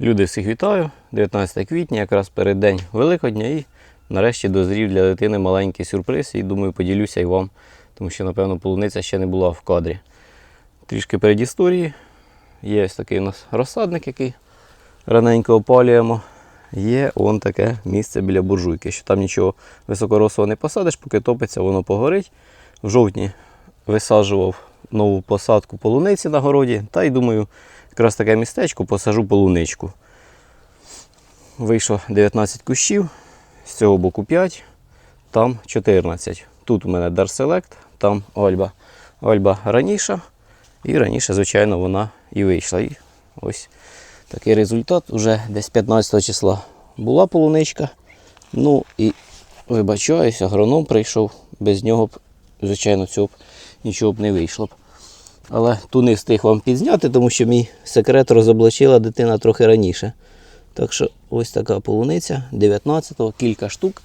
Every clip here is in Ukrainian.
Люди всіх вітаю. 19 квітня, якраз перед день Великодня, і нарешті дозрів для дитини маленький сюрприз. І думаю, поділюся і вам, тому що, напевно, полуниця ще не була в кадрі. Трішки перед історії. Є ось такий у нас розсадник, який раненько опалюємо. Є он таке місце біля буржуйки, що там нічого високорослого не посадиш, поки топиться, воно погорить. В жовтні висаджував нову посадку полуниці на городі, та й думаю, якраз таке містечко посажу полуничку. Вийшло 19 кущів, з цього боку 5, там 14. Тут у мене Select, там Альба. Альба раніша, і раніше, звичайно, вона і вийшла. І ось такий результат. Уже десь 15 числа була полуничка. Ну і вибачаюсь, агроном прийшов, без нього б, звичайно, цього б нічого б не вийшло б. Але ту не встиг вам підзняти, тому що мій секрет розоблачила дитина трохи раніше. Так що ось така полуниця 19-го, кілька штук.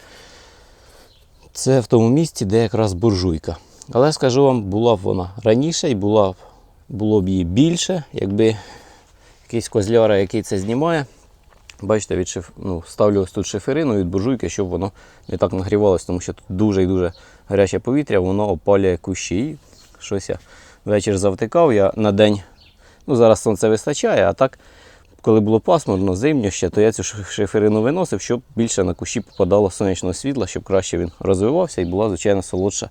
Це в тому місці, де якраз буржуйка. Але скажу вам, була б вона раніше і була б, було б її більше, якби якийсь козляра, який це знімає. Бачите, від шиф... ну, ставлю ось тут шиферину від буржуйки, щоб воно не так нагрівалося, тому що тут дуже і дуже гаряче повітря, воно опалює кущі. І щось вечір завтикав, я на день, ну зараз сонце вистачає, а так, коли було пасмурно, зимньо ще, то я цю шиферину виносив, щоб більше на кущі попадало сонячного світла, щоб краще він розвивався і була, звичайно, солодша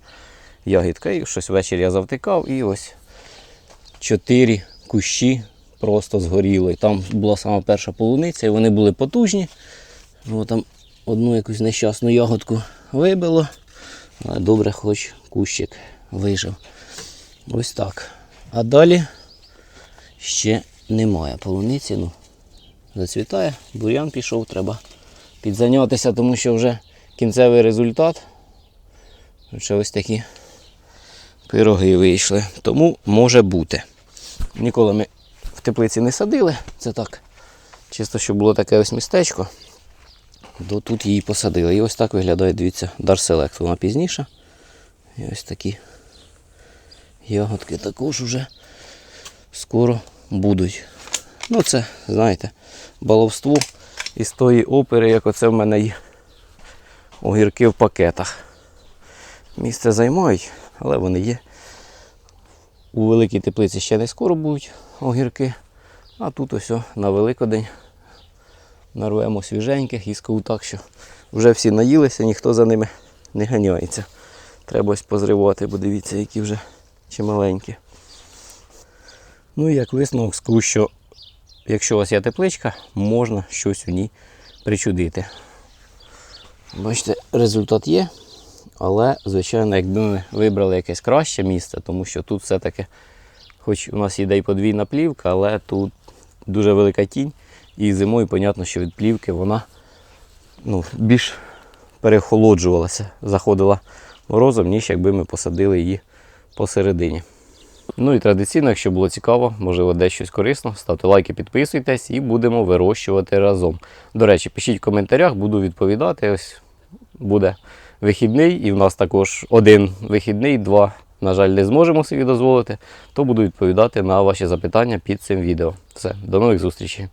ягідка. І щось ввечері я завтикав і ось чотири кущі просто згоріли. Там була сама перша полуниця, і вони були потужні. Ну, там одну якусь нещасну ягодку вибило. Добре, хоч кущик вижив. Ось так. А далі ще немає полуниці. Ну, зацвітає, бур'ян пішов, треба підзайнятися, тому що вже кінцевий результат. Ще ось такі пироги вийшли. Тому може бути. Ніколи ми в теплиці не садили. Це так. Чисто, щоб було таке ось містечко. То тут її посадили. І ось так виглядає, дивіться, Dar Select. Вона пізніша. І ось такі ягодки також уже скоро будуть. Ну це, знаєте, баловство із тої опери, як оце в мене є огірки в пакетах. Місце займають, але вони є. У великій теплиці ще не скоро будуть огірки, а тут ось на Великодень нарвемо свіженьких і скажу так, що вже всі наїлися, ніхто за ними не ганяється. Треба ось позривати, бо дивіться, які вже чималенькі. Ну і як висновок скажу, що якщо у вас є тепличка, можна щось у ній причудити. Бачите, результат є. Але, звичайно, якби ми вибрали якесь краще місце, тому що тут все-таки, хоч у нас іде й подвійна плівка, але тут дуже велика тінь. І зимою, зрозуміло, що від плівки вона ну, більш перехолоджувалася, заходила морозом, ніж якби ми посадили її посередині. Ну і традиційно, якщо було цікаво, можливо, десь щось корисно, ставте лайки, підписуйтесь і будемо вирощувати разом. До речі, пишіть в коментарях, буду відповідати. Ось буде вихідний, і в нас також один вихідний, два, на жаль, не зможемо собі дозволити, то буду відповідати на ваші запитання під цим відео. Все, до нових зустрічей.